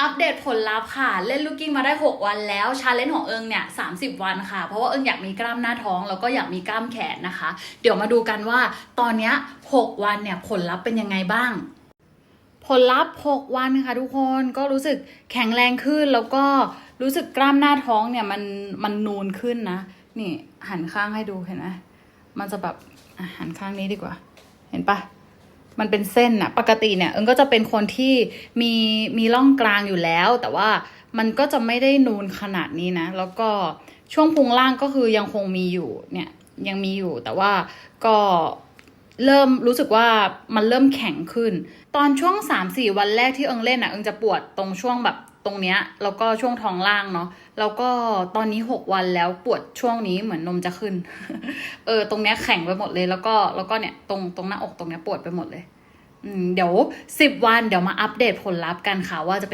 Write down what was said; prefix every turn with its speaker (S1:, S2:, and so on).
S1: อัปเดตผลลัพธ์ค่ะ เล่นลูกกิ้งมาได้ 6 วันแล้วชาเลนจ์ของเอิงเนี่ย30วันค่ะ เพราะว่าเอิงอยากมีกล้ามหน้าท้อง แล้วก็อยากมีกล้ามแขนนะคะ เดี๋ยวมาดูกันว่าตอนนี้ 6 วันเนี่ยผลลัพธ์เป็นยังไงบ้าง ผลลัพธ์ 6 วันค่ะทุกคนก็รู้สึกแข็งแรงขึ้นแล้วก็รู้สึกกล้ามหน้าท้องเนี่ยมันมันนูนขึ้นนะ นี่หันข้างให้ดูเห็นไหมมันจะแบบหันข้างนี้ดีกว่า เห็นปะ มันเป็นเส้นอะปกติเนี่ยเอิงก็จะเป็นคนที่มีมีร่องกลางอยู่แล้ว แต่ว่ามันก็จะไม่ได้นูนขนาดนี้นะ แล้วก็ช่วงพุงล่างก็คือยังคงมีอยู่เนี่ยยังมีอยู่แต่ว่าก็ เริ่มรู้สึกว่ามันเริ่มแข็งขึ้น ตอนช่วง 3-4 วันแรกที่เอิงเล่นอะเอิงจะปวดตรงช่วงแบบตรงเนี้ยแล้วก็ช่วงท้องล่างเนาะแล้วก็ตอนนี้ 6 วันแล้วปวดช่วงนี้เหมือนนมจะขึ้น เออตรงเนี้ยแข็งไปหมดเลย แล้วก็แล้วก็เนี่ยตรงตรงหน้าอกตรงเนี้ยปวดไปหมดเลย อืมเดี๋ยวสิบวันเดี๋ยวมาอัปเดตผลลัพธ์กันค่ะว่าจะเป็น